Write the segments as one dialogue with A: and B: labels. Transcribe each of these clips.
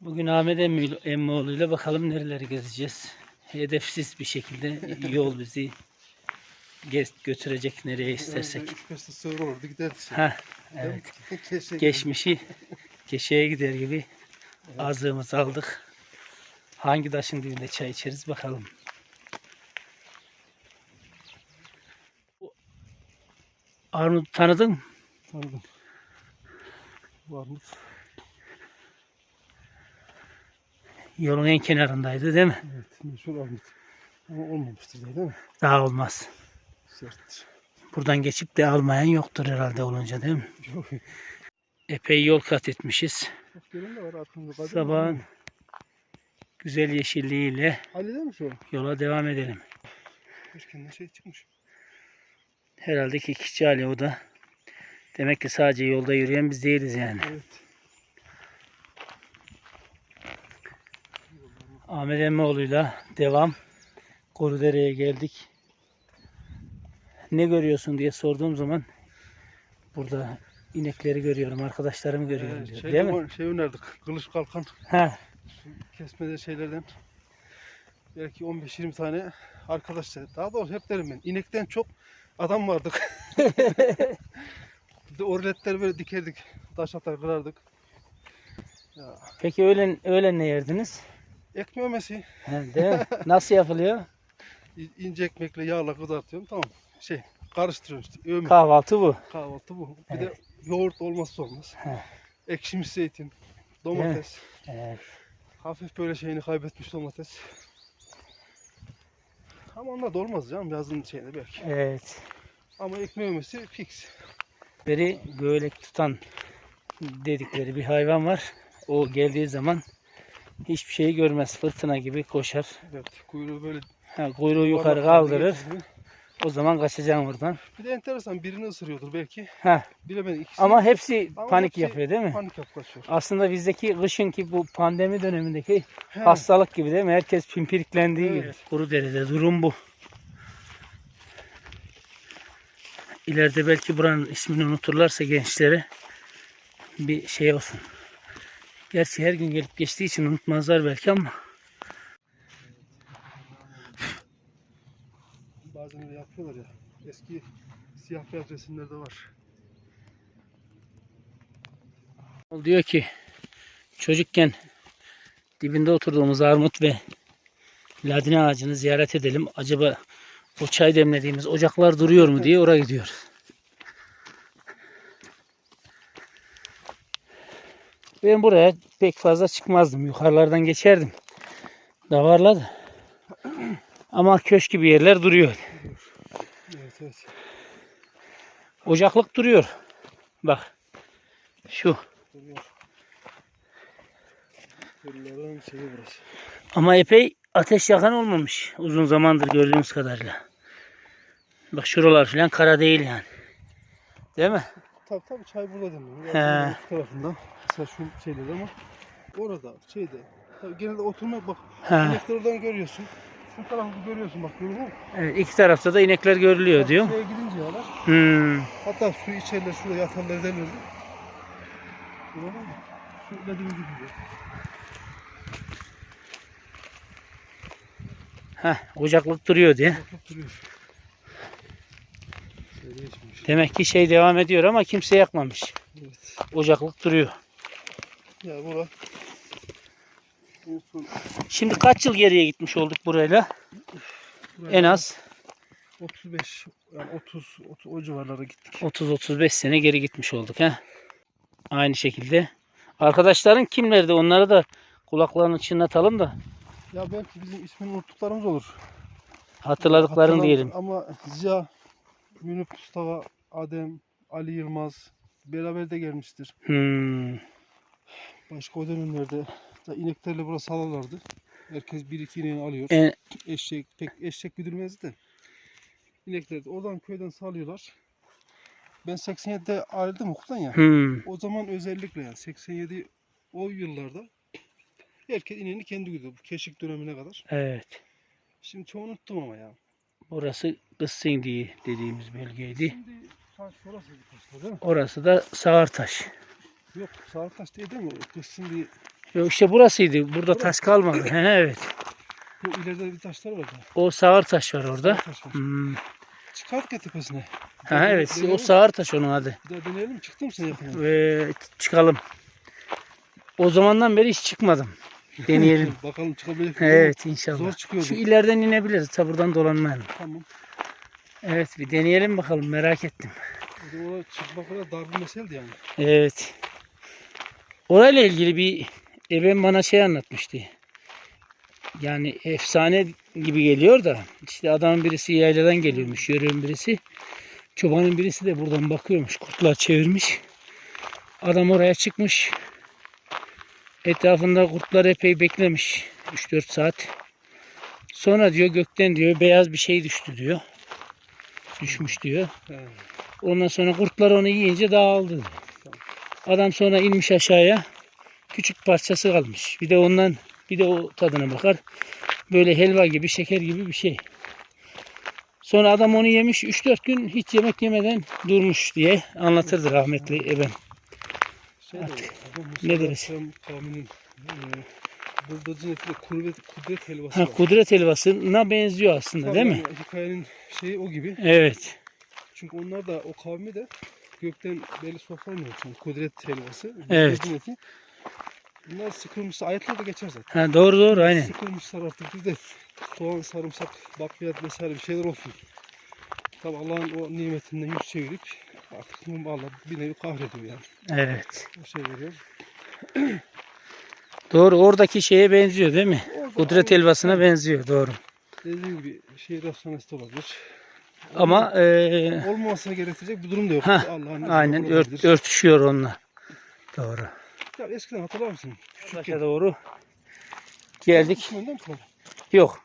A: Bugün Ahmet Emmoğlu ile bakalım nereleri gezeceğiz. Hedefsiz bir şekilde yol bizi gez, götürecek nereye istersek.
B: İsterse sığır olurdu.
A: Ha, evet. Geçmişi keşeye gider gibi azığımızı aldık. Hangi taşın dibinde çay içeriz bakalım. Armut tanıdın mı?
B: Tanıdım. Var mı?
A: Yolun en kenarındaydı değil mi?
B: Evet. Meşhur armut. Ama olmamıştır değil mi?
A: Daha olmaz.
B: Serttir.
A: Buradan geçip de almayan yoktur herhalde olunca değil mi?
B: Yok.
A: Epey yol kat etmişiz. Sabahın güzel yeşilliğiyle yola devam edelim.
B: Erkenden şey çıkmış.
A: Herhalde ki Kikçi Ali o da. Demek ki sadece yolda yürüyen biz değiliz yani.
B: Evet.
A: Ahmet Emmoğlu'yla devam. Korudere'ye geldik. Ne görüyorsun diye sorduğum zaman burada inekleri görüyorum, arkadaşlarımı görüyorum
B: Ee,
A: diyor.
B: şey,
A: Değil mi?
B: şey önerdik. Kılıç kalkan.
A: Ha,
B: Kesmede şeylerden. Belki 15-20 tane arkadaşlar. Daha doğrusu hep derim ben. İnekten çok adam vardık. Orletleri böyle dikerdik. Taş atar kırardık. Ya,
A: peki öğlen, öğlen ne yerdiniz?
B: ekmeği ömesi.
A: Ha, değil mi? Nasıl yapılıyor?
B: İnce ekmekle yağla kızartıyorum. Tamam. Şey karıştırıyorum işte. Öğme.
A: Kahvaltı bu.
B: Kahvaltı bu. Bir de yoğurt olmazsa olmaz.
A: He.
B: Ekşimiş zeytin. Domates.
A: Evet.
B: Hafif böyle şeyini kaybetmiş domates. Ama onlar da olmaz canım yazın şeyinde belki.
A: evet.
B: Ama ekmeği ömesi fix.
A: Beri göğlek tutan dedikleri bir hayvan var. O geldiği zaman hiçbir şeyi görmez. Fırtına gibi koşar.
B: Evet kuyruğu böyle
A: Ha, kuyruğu yukarı kaldırır.
B: getiriyor.
A: O zaman kaçacaksın oradan.
B: Bir de enteresan birini ısırıyordur belki.
A: Ha,
B: Bilemedim ikisi.
A: ama hepsi
B: Ama
A: panik
B: hepsi
A: yapıyor değil mi?
B: Panik yaklaşıyor.
A: Aslında bizdeki kışınki bu pandemi dönemindeki
B: He.
A: hastalık gibi değil mi? Herkes pimpiriklendiği gibi.
B: Evet.
A: Kuru derede durum bu. İleride belki buranın ismini unuturlarsa gençlere bir şey olsun. Gerçi her gün gelip geçtiği için unutmazlar belki ama
B: Bazen öyle yapıyorlar ya. Eski siyah beyaz resimlerde var.
A: diyor ki çocukken dibinde oturduğumuz armut ve ladine ağacını ziyaret edelim. Acaba o çay demlediğimiz ocaklar duruyor mu diye oraya gidiyor. Ben buraya pek fazla çıkmazdım. Yukarılardan geçerdim. Davarla da. Ama köşk gibi yerler duruyor.
B: Evet.
A: Ocaklık duruyor. Bak. Şu.
B: Duruyor. Kırların şeyi burası.
A: Ama epey ateş yakan olmamış uzun zamandır gördüğümüz kadarıyla. Bak şuralar falan kara değil yani. Değil mi?
B: Tabii tabii çay burada demliyor.
A: He.
B: He. İki tarafında. Mesela şu şeyleri ama orada şeyde. Tabii genelde oturmak bak.
A: Ha.
B: İnekleri oradan görüyorsun. Şu tarafı görüyorsun bak görüyor musun?
A: Evet, iki tarafta da inekler görülüyor diyor.
B: Şuraya gidince yalar.
A: Hmm.
B: Hatta su içerler şurada yatarlar ederler. Gördün mü? Şu dediğim gibi. diyor.
A: Heh, ocaklık duruyor diye.
B: Bakıp duruyor. Şöyle geçmiş.
A: Demek ki şey devam ediyor ama kimse yakmamış.
B: Evet.
A: Ocaklık duruyor.
B: Ya bura.
A: Şimdi kaç yıl geriye gitmiş olduk burayla?
B: buraya
A: En az
B: 35 yani 30, 30 o civarlara gittik.
A: 30-35 sene geri gitmiş olduk. He? Aynı şekilde. Arkadaşların kimlerdi? Onları da kulaklarını çınlatalım da
B: Ya belki bizim ismini unuttuklarımız olur.
A: hatırladıkların
B: Hatırlam-
A: diyelim.
B: Ama Ziya, Münif Mustafa, Adem, Ali Yılmaz beraber de gelmiştir.
A: Hmm.
B: Başka o dönemlerde da ineklerle burası salarlardı. Herkes bir iki ineğini alıyor.
A: En,
B: Eşek pek eşek güdülmezdi de. İnekleri de oradan köyden salıyorlar. Ben 87'de ayrıldım okuldan ya.
A: hmm.
B: O zaman özellikle yani 87 o yıllarda herkes ineğini kendi güdüyordu. Bu keşik dönemine kadar.
A: Evet.
B: Şimdi çoğu unuttum ama ya.
A: Burası Kıssin diye dediğimiz bölgeydi.
B: Şimdi taşlar değil mi?
A: Orası da Sağırtaş.
B: Yok Sağırtaş değil değil mi?
A: Yok işte burasıydı. Burada taş kalmadı. He, evet.
B: bu ileride bir taşlar var.
A: O Sağırtaş var orada.
B: Taş var.
A: Hmm.
B: Çıkarttık ya tepesine.
A: Ha, evet.
B: Deneyelim.
A: O Sağırtaş onun adı.
B: Bir daha deneyelim? Çıktı mı sen yakına?
A: Ve çıkalım. O zamandan beri hiç çıkmadım. Deneyelim.
B: Bakalım çıkabilecek mi?
A: evet inşallah.
B: Zor çıkıyordu.
A: Şu ileriden inebiliriz. Ta buradan dolanmayalım.
B: Tamam.
A: Evet bir deneyelim bakalım. Merak ettim.
B: O çıkmak kadar dar bir meseldi yani.
A: Evet. Orayla ilgili bir ebem bana şey anlatmıştı. Yani efsane gibi geliyor da işte adamın birisi yayladan geliyormuş. Yörüğün birisi. Çobanın birisi de buradan bakıyormuş. Kurtlar çevirmiş. Adam oraya çıkmış. Etrafında kurtlar epey beklemiş. 3-4 saat. Sonra diyor gökten diyor beyaz bir şey düştü diyor. Düşmüş diyor. Ondan sonra kurtlar onu yiyince dağıldı. Adam sonra inmiş aşağıya. Küçük parçası kalmış. Bir de ondan bir de o tadına bakar. Böyle helva gibi, şeker gibi bir şey. Sonra adam onu yemiş. 3-4 gün hiç yemek yemeden durmuş diye anlatırdı rahmetli ebem.
B: Şey
A: Artık ne deriz?
B: E, Bıldırcın etiyle kudret, kudret helvası
A: Ha, kudret helvasına benziyor aslında
B: Tabii
A: değil mi?
B: yani hikayenin şeyi o gibi.
A: Evet.
B: Çünkü onlar da o kavmi de gökten belli sofrayla için kudret helvası.
A: Evet.
B: eti. Bunlar sıkılmışsa ayetler de geçer zaten.
A: Ha, doğru doğru aynen.
B: Sıkılmışlar artık bir de soğan, sarımsak, bakliyat vesaire bir şeyler olsun. Tabi Allah'ın o nimetinden yüz çevirip artık Allah bir nevi kahrediyor yani.
A: Evet.
B: O şey veriyor.
A: Doğru oradaki şeye benziyor değil mi?
B: Orada
A: Kudret helvasına benziyor doğru.
B: Dediğim gibi şey rasyonelist olabilir.
A: Ama eee
B: olmamasına gerektirecek bir durum da yok. Allah'ın
A: aynen ört,
B: olabilir.
A: örtüşüyor onunla. Doğru.
B: Ya eskiden hatırlar mısın?
A: Aşağı doğru geldik. Yok.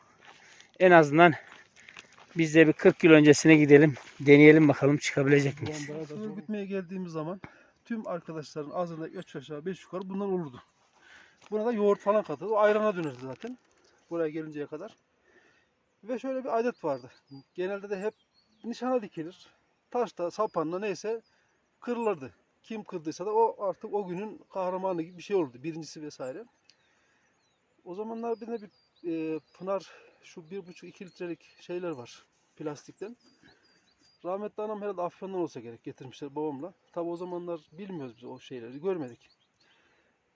A: En azından biz de bir 40 yıl öncesine gidelim. Deneyelim bakalım çıkabilecek miyiz?
B: Sınır bitmeye geldiğimiz zaman tüm arkadaşların ağzında 3 aşağı 5 yukarı bundan olurdu. Buna da yoğurt falan katıldı. O ayrana dönürdü zaten. Buraya gelinceye kadar. Ve şöyle bir adet vardı. Genelde de hep nişana dikilir. Taşta, sapanla neyse kırılırdı. Kim kırdıysa da o artık o günün kahramanı gibi bir şey olurdu. Birincisi vesaire. O zamanlar bir de bir e, Pınar şu 1,5-2 litrelik şeyler var plastikten. Rahmetli anam herhalde Afyon'dan olsa gerek getirmişler babamla. Tabi o zamanlar bilmiyoruz biz o şeyleri, görmedik.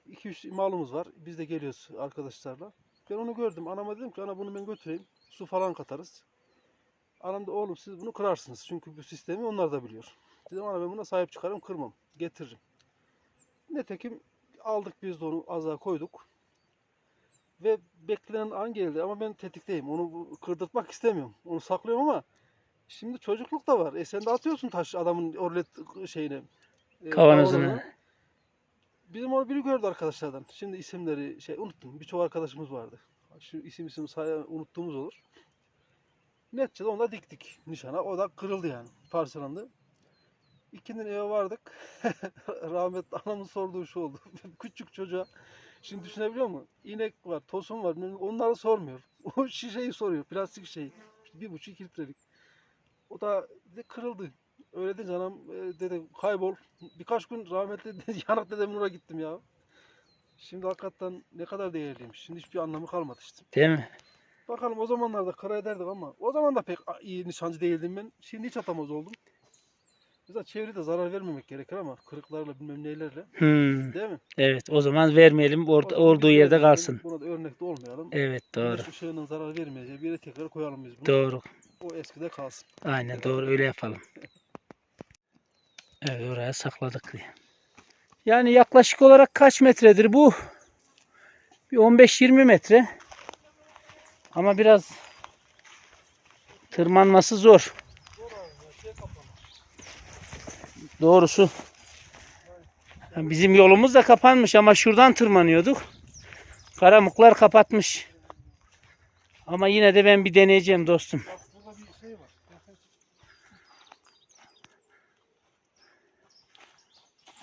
B: 2-3 malımız var. Biz de geliyoruz arkadaşlarla. Ben onu gördüm. Anama dedim ki ana bunu ben götüreyim. Su falan katarız. Anam da oğlum siz bunu kırarsınız. Çünkü bu sistemi onlar da biliyor. Dedim ana ben buna sahip çıkarım kırmam. Getiririm. Nitekim aldık biz de onu aza koyduk. Ve beklenen an geldi ama ben tetikteyim. Onu kırdırtmak istemiyorum. Onu saklıyorum ama Şimdi çocukluk da var. E sen de atıyorsun taş adamın orlet şeyine. e,
A: Kavanozuna.
B: kavanozuna. Bizim onu biri gördü arkadaşlardan. Şimdi isimleri şey unuttum. Birçok arkadaşımız vardı. Şu isim isim say unuttuğumuz olur. Neticede onu da diktik nişana. O da kırıldı yani. Parçalandı. İkinin eve vardık. Rahmetli anamın sorduğu şu oldu. Küçük çocuğa Şimdi düşünebiliyor musun? İnek var, tosun var. Onları sormuyor. O şişeyi soruyor. Plastik şey. Bir buçuk iki litrelik. O da kırıldı. Öyle de canım e, dedi kaybol. Birkaç gün rahmetli yanak dedemin oraya gittim ya. Şimdi hakikaten ne kadar değerliymiş. Şimdi hiçbir anlamı kalmadı işte.
A: Değil mi?
B: Bakalım o zamanlarda kara ederdik ama o zaman da pek iyi nişancı değildim ben. Şimdi hiç atamaz oldum. Mesela çevrede zarar vermemek gerekir ama kırıklarla bilmem neylerle.
A: Hmm,
B: Değil mi?
A: evet o zaman vermeyelim orada, olduğu yerde
B: vermeyelim,
A: kalsın.
B: Buna da örnekte olmayalım.
A: Evet doğru.
B: Güneş ışığının zarar vermeyeceği bir yere tekrar koyalım biz bunu.
A: Doğru.
B: O eskide kalsın.
A: Aynen doğru öyle yapalım. Evet oraya sakladık diye. Yani yaklaşık olarak kaç metredir bu? Bir 15-20 metre. Ama biraz tırmanması zor. Doğrusu yani bizim yolumuz da kapanmış ama şuradan tırmanıyorduk. Karamuklar kapatmış. Ama yine de ben bir deneyeceğim dostum.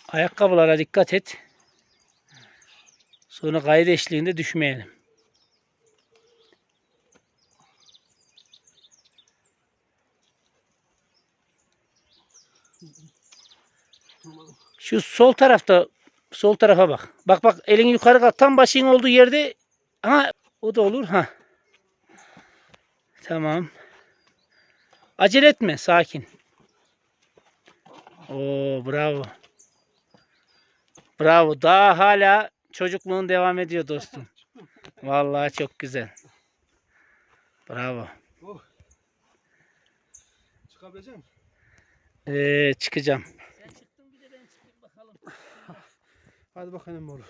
A: Ayakkabılara dikkat et. Sonra kaydı eşliğinde düşmeyelim. Şu sol tarafta sol tarafa bak. Bak bak elini yukarı kalk. Tam başın olduğu yerde ha o da olur ha. Tamam. Acele etme, sakin. Oo, bravo. Bravo. Daha hala çocukluğun devam ediyor dostum. Vallahi çok güzel. Bravo.
B: Oh. Çıkabilecek misin?
A: Ee, çıkacağım. Sen çıktın bir de ben çıkayım bakalım.
B: Hadi bakalım oğlum.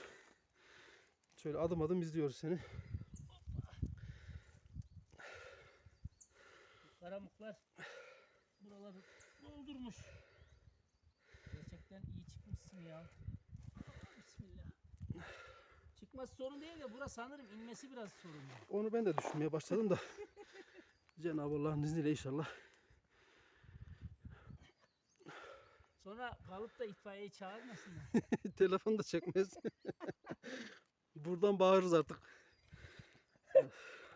B: Şöyle adım adım izliyoruz seni.
A: Karamuklar buraları doldurmuş. Gerçekten iyi çıkmışsın ya. Bismillah. Çıkması sorun değil de burası sanırım inmesi biraz sorun.
B: Onu ben de düşünmeye başladım da. Cenab-ı Allah'ın izniyle inşallah.
A: Sonra kalıp da itfaiyeyi çağırmasınlar.
B: Telefon da çekmez. Buradan bağırırız artık.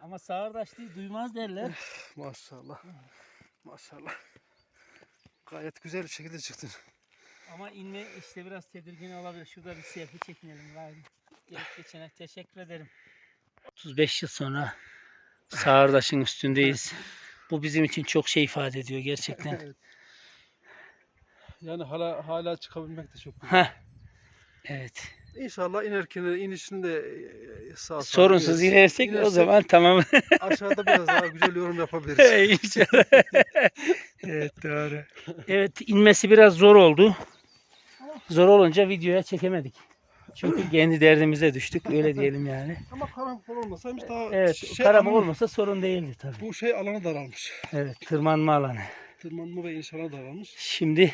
A: Ama sağırdaşlığı duymaz derler.
B: Maşallah. Maşallah. Gayet güzel bir şekilde çıktın.
A: Ama inme işte biraz tedirgin olabilir. Şurada bir selfie çekinelim gayri. Gelip geçene teşekkür ederim. 35 yıl sonra Sağırdaş'ın üstündeyiz. Bu bizim için çok şey ifade ediyor gerçekten.
B: Evet. Yani hala hala çıkabilmek de çok güzel.
A: Heh. Evet.
B: İnşallah inerken de inişini de e, sağ
A: Sorunsuz
B: ineriz.
A: inersek o
B: İnersek
A: zaman tamam.
B: aşağıda biraz daha güzel yorum yapabiliriz.
A: İnşallah. evet doğru. Evet inmesi biraz zor oldu. Zor olunca videoya çekemedik. Çünkü kendi derdimize düştük öyle diyelim yani.
B: Ama karanlık olmasaymış daha
A: Evet
B: şey
A: karama
B: alanı-
A: olmasa sorun değildi tabii.
B: bu şey alanı daralmış.
A: Evet tırmanma alanı.
B: Tırmanma ve iniş alanı daralmış.
A: Şimdi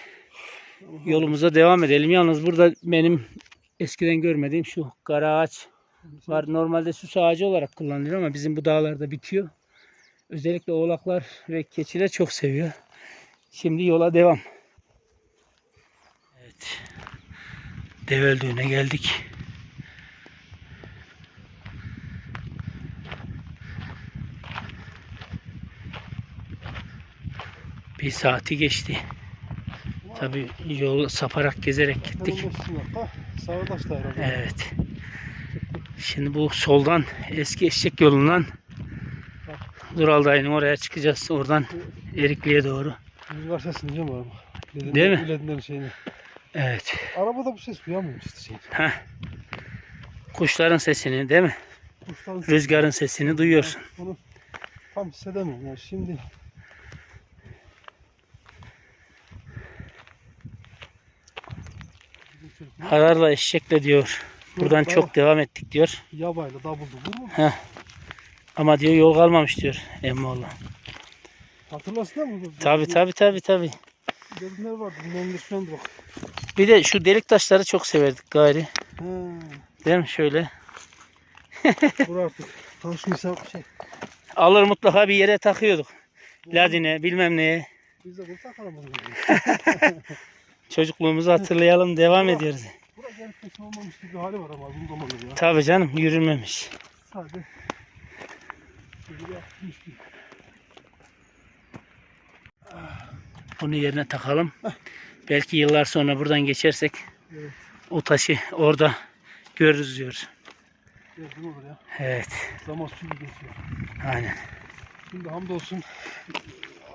A: yolumuza devam edelim. Yalnız burada benim eskiden görmediğim şu kara ağaç var. Normalde süs ağacı olarak kullanılıyor ama bizim bu dağlarda bitiyor. Özellikle oğlaklar ve keçiler çok seviyor. Şimdi yola devam. Evet. Dev öldüğüne geldik. Bir saati geçti. Tabi yol saparak gezerek gittik.
B: Herhalde.
A: Evet. Şimdi bu soldan eski eşek yolundan Dural Dayı'nın oraya çıkacağız. Oradan Erikli'ye doğru.
B: Rüzgar sesini mu abi? Dediğin-
A: Değil mi?
B: dediğin şeyini.
A: Evet.
B: Arabada bu ses duyamıyorum işte şey.
A: Heh. Kuşların sesini değil mi?
B: Kuşların
A: Rüzgarın sesini duyuyorsun.
B: Bunu tam hissedemiyorum. Yani şimdi Bizim çocuk
A: Hararla eşekle diyor. Buradan
B: Yok,
A: çok devam ettik diyor.
B: Yabayla davuldu vurur mu?
A: Heh. Ama diyor yol kalmamış diyor Emmoğlu.
B: Hatırlasın mı?
A: Tabi tabi tabi tabi.
B: Dedimler vardı. Bunların da anda bak.
A: Bir de şu delik taşları çok severdik gayri.
B: He.
A: Değil mi şöyle?
B: Vur artık. Taş misafir şey.
A: Alır mutlaka bir yere takıyorduk. Ladine bilmem neye.
B: Biz de burada takalım bunu.
A: Çocukluğumuzu hatırlayalım devam ediyoruz.
B: Bura gelip kesin olmamış gibi hali var ama uzun zamandır ya.
A: Tabi canım yürünmemiş.
B: Yapmış bir.
A: Bunu yerine takalım. Belki yıllar sonra buradan geçersek
B: Evet.
A: o taşı orada görürüz diyor.
B: Yazdım olur ya.
A: Evet.
B: Zaman sürü geçiyor.
A: Aynen.
B: Şimdi hamdolsun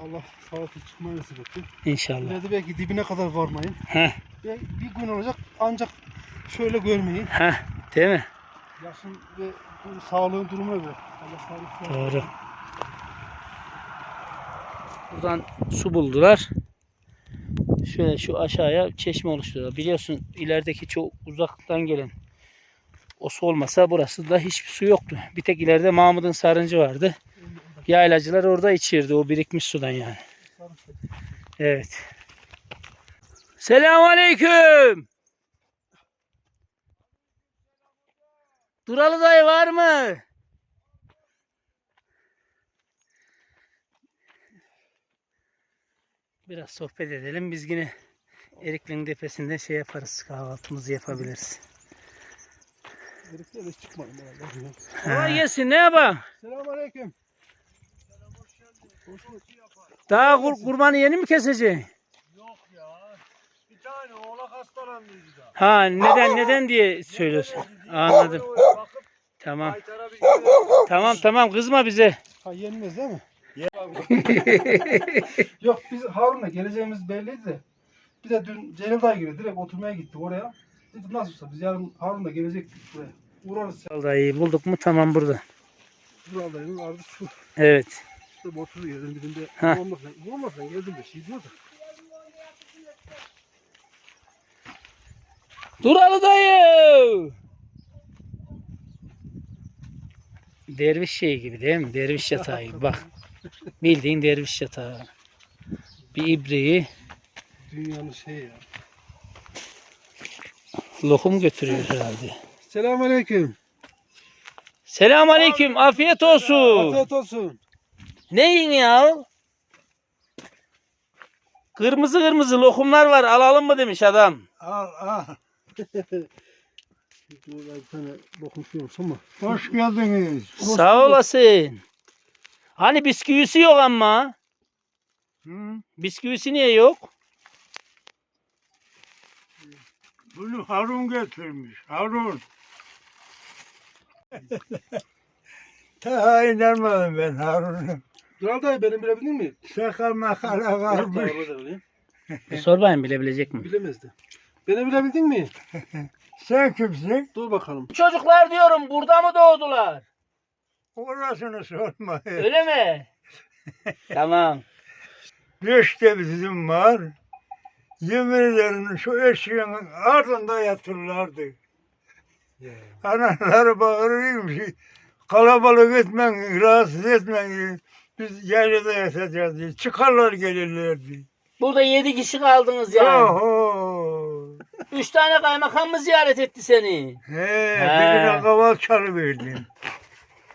B: Allah sağlıklı çıkmayı nasip etti.
A: İnşallah.
B: İleride belki dibine kadar varmayın.
A: Heh,
B: Ve bir gün olacak ancak şöyle görmeyin.
A: heh, değil mi?
B: Yaşın ve sağlığın durumuna göre. Allah sağlık.
A: Doğru. Buradan su buldular. Şöyle şu aşağıya çeşme oluşturuyorlar. Biliyorsun ilerideki çok uzaktan gelen o su olmasa burası da hiçbir su yoktu. Bir tek ileride Mahmud'un sarıncı vardı. Yaylacılar orada içirdi o birikmiş sudan yani. Evet. Selamun Aleyküm. Duralı dayı var mı? Biraz sohbet edelim. Biz yine Erikli'nin tepesinde şey yaparız. Kahvaltımızı yapabiliriz.
B: Herifler hiç çıkmadım herhalde.
A: Kolay gelsin. Ne yapalım?
B: Selamun Aleyküm.
A: Daha kur, kurbanı yeni mi keseceksin?
B: Yok ya.
C: hastalandı bir daha.
A: Ha neden neden diye söylüyorsun. Anladım.
C: Bakıp
A: Tamam.
C: bir.
A: Tamam tamam kızma bize.
B: Ha yenmez değil mi? Yok biz Harun'la geleceğimiz belliydi de. Bir de dün Celil Dayı gibi direkt oturmaya gittik oraya. Dedim nasıl olsa biz yarın Harun'la gelecektik buraya. Uğrarız.
A: Vallahi bulduk mu tamam burada.
B: Vural Dayı'nın ardı şu.
A: Evet.
B: İşte oturdu yerin dibinde.
A: Ha.
B: Vurmasan, vurmasan geldim de şey diyor da.
A: Duralı dayı. Derviş şey gibi değil mi? Derviş yatağı gibi. Bak. Bildiğin derviş yatağı. Bir ibreyi
B: Dünyanın şeyi ya.
A: lokum götürüyor herhalde.
B: Selamünaleyküm.
A: Selamun aleyküm. Afiyet olsun.
B: Afiyet olsun.
A: Ne yiyin ya? Kırmızı kırmızı lokumlar var. Alalım mı demiş adam.
C: Al al.
B: Bir tane dokunuşuyormuş ama.
C: Hoş geldiniz.
A: Sağ olasın. Hani bisküvisi yok ama.
C: Hı?
A: Bisküvisi niye yok?
C: Bunu Harun getirmiş. Harun. Ta inanmadım ben Harun'u.
B: Vural Dayı benim bilebildin mi?
C: Sakal makala varmış.
A: Sor bakayım bilebilecek mi?
B: Bilemezdi. Beni bilebildin mi?
C: Sen kimsin?
B: Dur bakalım.
A: Çocuklar diyorum burada mı doğdular?
C: Orasını sorma.
A: Öyle mi? tamam.
C: Beş de bizim var. Yemin ederim şu eşeğin ardında yatırlardı. Anaları bağırıyormuş. Kalabalık etmen, rahatsız etmen. Biz yaylada yatacağız diye. Çıkarlar gelirlerdi.
A: Burada yedi kişi kaldınız yani.
C: Oho.
A: Üç tane kaymakam mı ziyaret etti seni?
C: He, birine kaval çalıverdin.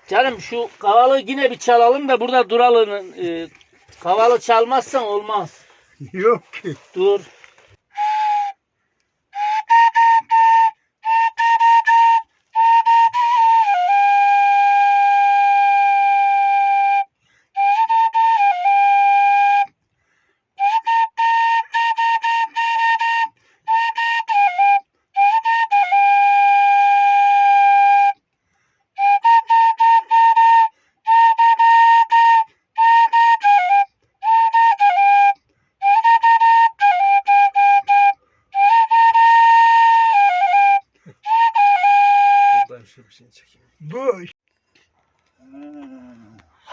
A: Canım şu kavalı yine bir çalalım da burada duralım. Ee, kavalı çalmazsan olmaz.
C: Yok ki.
A: Dur.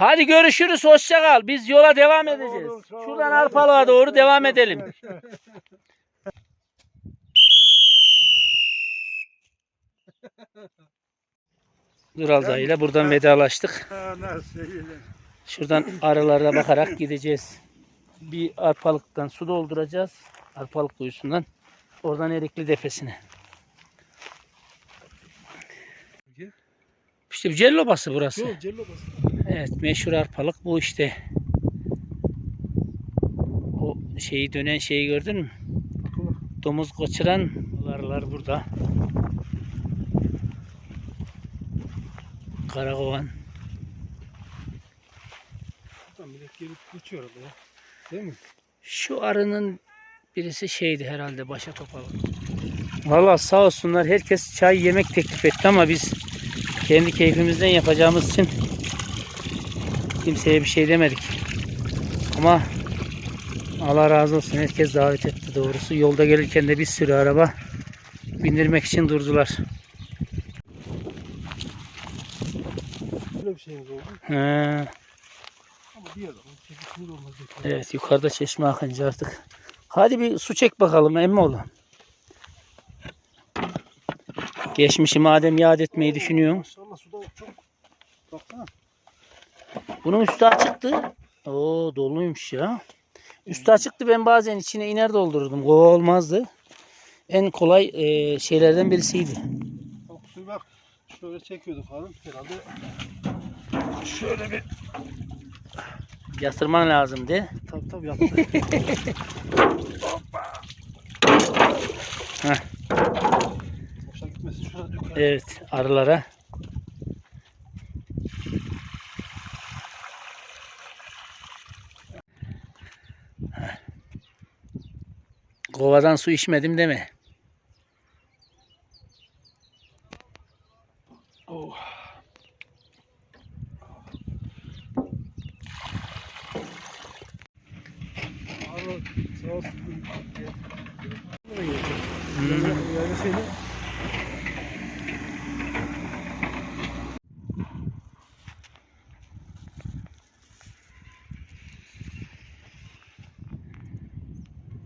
A: Hadi görüşürüz. Hoşça kal. Biz yola devam edeceğiz. Şuradan Arpalığa doğru devam edelim. Dural dayıyla buradan vedalaştık. Şuradan arılara bakarak gideceğiz. Bir arpalıktan su dolduracağız. Arpalık kuyusundan. Oradan Erikli Defesi'ne. İşte bir Cello Obası burası.
B: Yok Cello bas.
A: Evet meşhur arpalık bu işte. O şeyi dönen şeyi gördün mü? Domuz kaçıran arılar burada. Karakovan.
B: Tam millet gelip orada ya. Değil mi?
A: Şu arının birisi şeydi herhalde başa topalı. Valla sağ olsunlar herkes çay yemek teklif etti ama biz kendi keyfimizden yapacağımız için kimseye bir şey demedik. Ama Allah razı olsun herkes davet etti doğrusu. Yolda gelirken de bir sürü araba bindirmek için durdular.
B: Böyle bir şeyimiz oldu.
A: He,
B: Ama bir adam. Çekişimiz olmaz.
A: evet yukarıda çeşme akınca artık. Hadi bir su çek bakalım emmoğlu. Geçmişi madem yad etmeyi düşünüyorum.
B: Maşallah suda çok. Baksana.
A: Bunun üstü açıktı. Oo doluymuş ya. Üstü açıktı ben bazen içine iner doldururdum. Kova olmazdı. En kolay e, şeylerden birisiydi.
B: Bak suyu bak. Şöyle çekiyorduk Harun. Herhalde şöyle bir
A: Yatırman lazımdı.
B: tabi tabi yaptı.
A: Heh.
B: Boşa gitmesin. Şurada dökelim.
A: Evet arılara. Kovadan su içmedim deme.
B: Sağ olsun.
A: Hmm.
B: Yani seni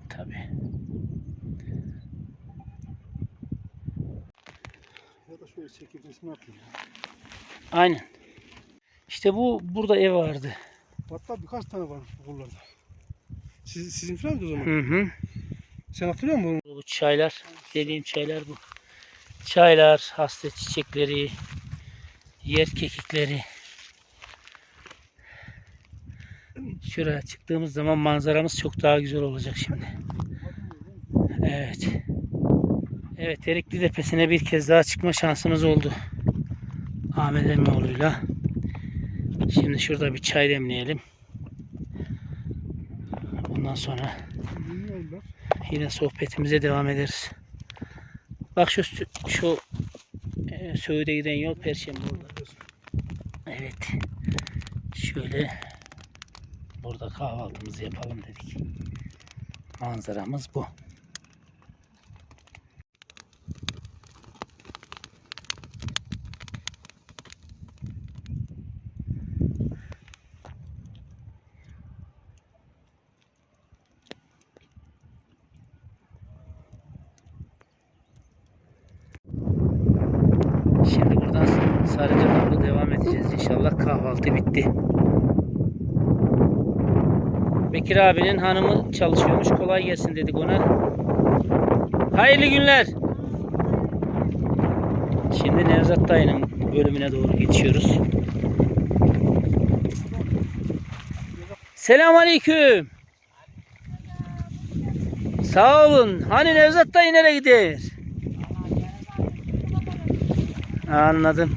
A: Tabii.
B: ya da şöyle atayım.
A: Aynen. İşte bu burada ev vardı.
B: Hatta birkaç tane var buralarda. Siz, sizin falan mıydı o zaman?
A: Hı hı.
B: Sen hatırlıyor musun?
A: Bu çaylar, dediğim çaylar bu. Çaylar, hasta çiçekleri, yer kekikleri. Şuraya çıktığımız zaman manzaramız çok daha güzel olacak şimdi. Evet. Evet, Erikli Tepesi'ne bir kez daha çıkma şansımız oldu. Ahmet Emioğlu'yla. Şimdi şurada bir çay demleyelim. Ondan sonra. Yine sohbetimize devam ederiz. Bak şu şu e, Söğüt'e giden yol Perşembe yolu. Evet. Şöyle burada kahvaltımızı yapalım dedik. Manzaramız bu. Şimdi buradan Sarıca doğru devam edeceğiz. İnşallah kahvaltı bitti. Bekir abinin hanımı çalışıyormuş. Kolay gelsin dedik ona. Hayırlı günler. Şimdi Nevzat dayının bölümüne doğru geçiyoruz. Selam aleyküm. Sağ olun. Hani Nevzat dayı nereye gider? Anladım.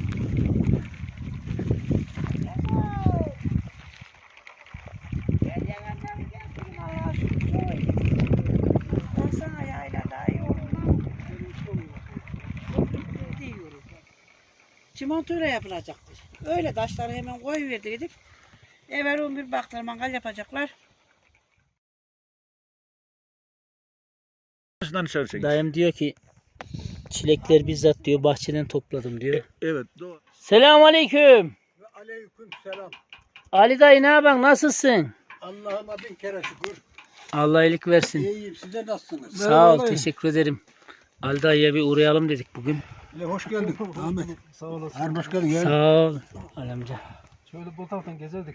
D: Baksana yayla daha iyi olur. Diyoruz. Çimentoyla yapılacaktır. Öyle taşları hemen koyuverdiydik. Evvel 11 baktılar mangal yapacaklar.
C: Dışarı çekin.
A: Dayım diyor ki çilekler bizzat diyor bahçeden topladım diyor.
C: Evet doğru.
A: Selamun aleyküm.
C: Aleyküm selam.
A: Ali dayı ne yapan nasılsın?
C: Allah'ıma bin kere şükür.
A: Allah iyilik versin.
C: İyiyim size nasılsınız?
A: Sağ ol teşekkür ederim. Ali dayıya bir uğrayalım dedik bugün.
C: Hoş geldin Ahmet.
B: Sağ olasın.
C: Her hoş geldin ya.
A: Sağ ol. Ali amca.
B: Şöyle bu taraftan gezerdik.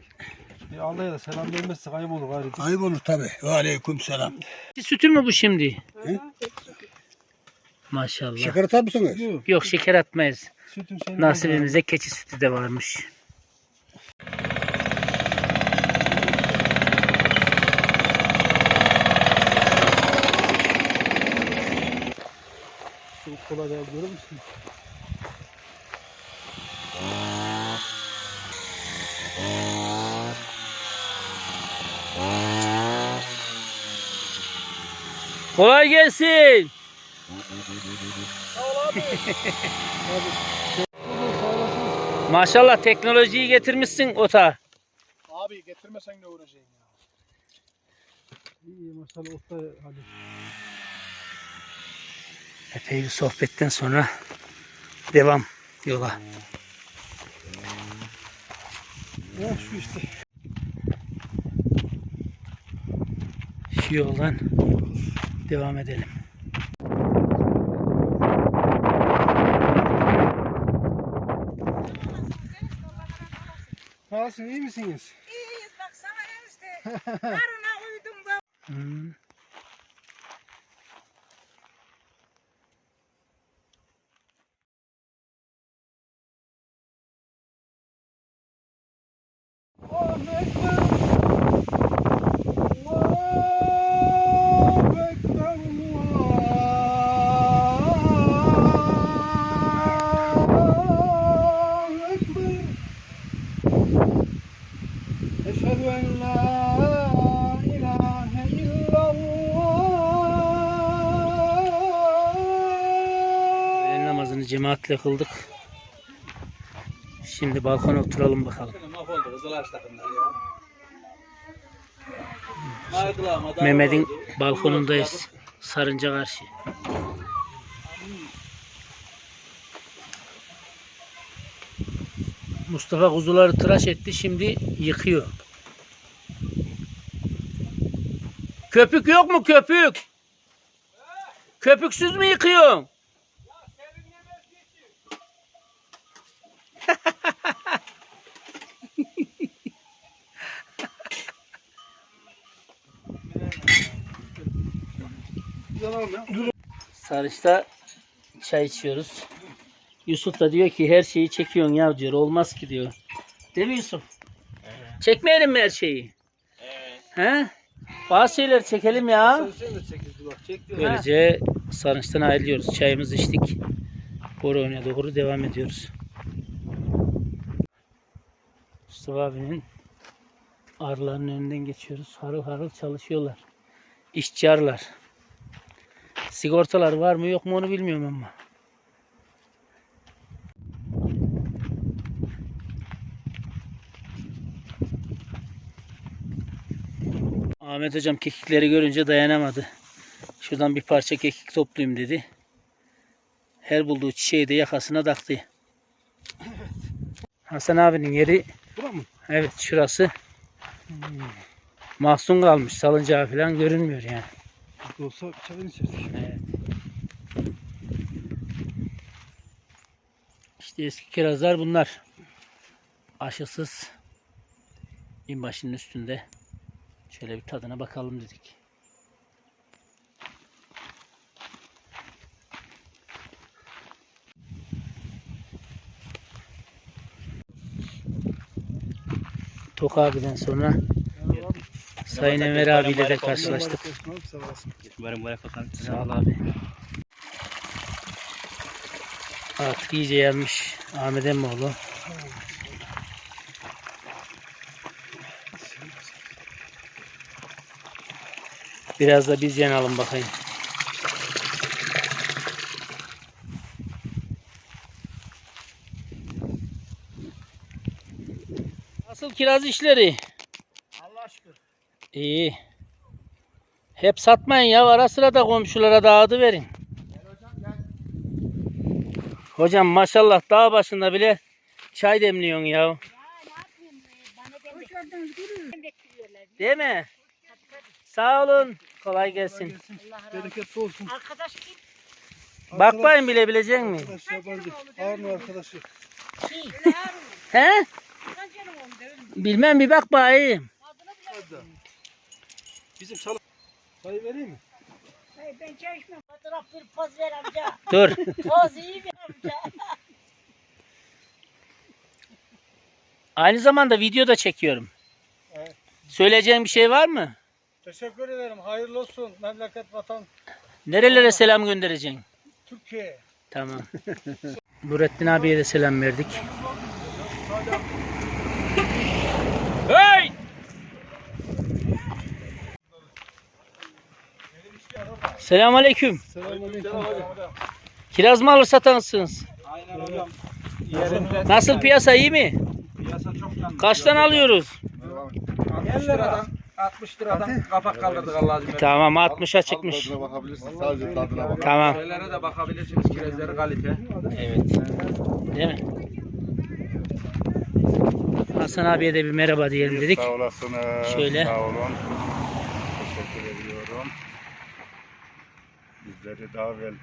B: Bir Allah'a da selam vermezsek ayıp olur gayri.
C: Ayıp olur tabi. Aleyküm selam.
A: Sütü mü bu şimdi?
C: He?
A: Maşallah.
C: Şeker atar mısınız?
B: Yok.
A: Yok şeker atmayız.
B: Sütün senin.
A: Nasibimizde keçi sütü de varmış.
B: Görür müsün?
A: Kolay gelsin. Maşallah teknolojiyi getirmişsin ota.
C: Abi getirmesen ne uğraşacaksın ya?
B: İyi maşallah otta hadi.
A: Epey bir sohbetten sonra devam yola.
B: Ya şu işte.
A: Şu yoldan devam edelim.
B: Nasılsın iyi misiniz?
D: İyiyiz baksana enişte. Karına uydum da.
A: Hmm. Cemaatle kıldık. Şimdi balkona oturalım bakalım. Mehmet'in balkonundayız. Sarınca karşı. Mustafa kuzuları tıraş etti. Şimdi yıkıyor. Köpük yok mu köpük? Köpüksüz mü yıkıyorsun? Sarışta çay içiyoruz. Yusuf da diyor ki her şeyi çekiyorsun ya diyor. Olmaz ki diyor. Değil mi Yusuf? Çekmeyelim mi her şeyi? He? Bazı şeyler çekelim ya. Böylece sarınçtan ayrılıyoruz. Çayımızı içtik. Boron'a doğru devam ediyoruz. Mustafa abinin arıların önünden geçiyoruz. Harıl harıl çalışıyorlar. İşçi arılar. Sigortalar var mı yok mu onu bilmiyorum ama. Ahmet hocam kekikleri görünce dayanamadı. Şuradan bir parça kekik toplayayım dedi. Her bulduğu çiçeği de yakasına taktı. Hasan abinin yeri
B: Bura mı?
A: evet şurası. Mahzun kalmış. Salıncağı falan görünmüyor yani.
B: Burada olsa çayını içerdik.
A: Evet. İşte eski kirazlar bunlar. Aşısız. Binbaşının üstünde. Şöyle bir tadına bakalım dedik. Tok abiden sonra Sayın Enver abiyle de karşılaştık.
B: Sağ olasın.
A: Sağ ol abi. Artık iyice yanmış Ahmet Emmoğlu. Biraz da biz yanalım bakayım. Nasıl kiraz işleri? İyi. Hep satmayın ya. Ara sıra da komşulara dağıdı verin. Hocam maşallah dağ başında bile çay demliyorsun ya. Değil mi? Sağ olun. Kolay gelsin.
B: Bereketli olsun.
D: Arkadaş kim?
A: Bakmayın bile bilecek mi?
B: Arkadaş yabancı. Harun arkadaşı.
A: He? Bilmem bir bak bakayım.
B: Hadi. Bizim çalı. Çayı vereyim mi?
D: Hayır ben çay içmem. Fotoğraf bir poz ver amca.
A: Dur.
D: Poz iyi bir amca.
A: Aynı zamanda video da çekiyorum.
B: Evet.
A: Söyleyeceğin bir şey var mı?
B: Teşekkür ederim. Hayırlı olsun. Memleket vatan
A: Nerelere selam göndereceksin?
B: Türkiye.
A: Tamam. Nurettin abiye de selam verdik. Selamun aleyküm.
B: Selamünaleyküm.
A: Kiraz mı alır satansınız?
E: Aynen hocam.
A: Nasıl piyasa iyi mi?
E: piyasa çok yandı.
A: Kaçtan alıyoruz?
E: 60 liradan 60 liradan kapak kaldırdık Allah'a emanet.
A: Tamam 60'a çıkmış.
F: Tadına bakabilirsin. Sadece tadına bak.
A: Tamam.
E: Şeylere de bakabilirsiniz kirazları kalite.
A: Evet. Değil mi? Hasan abiye de bir merhaba diyelim dedik.
F: Sağ olasınız.
A: Şöyle.
F: Sağ olun. Teşekkür ediyorum. Bizleri daha evvel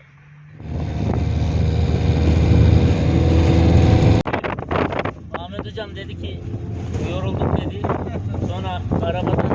A: Ahmet hocam dedi ki yorulduk dedi. Sonra arabada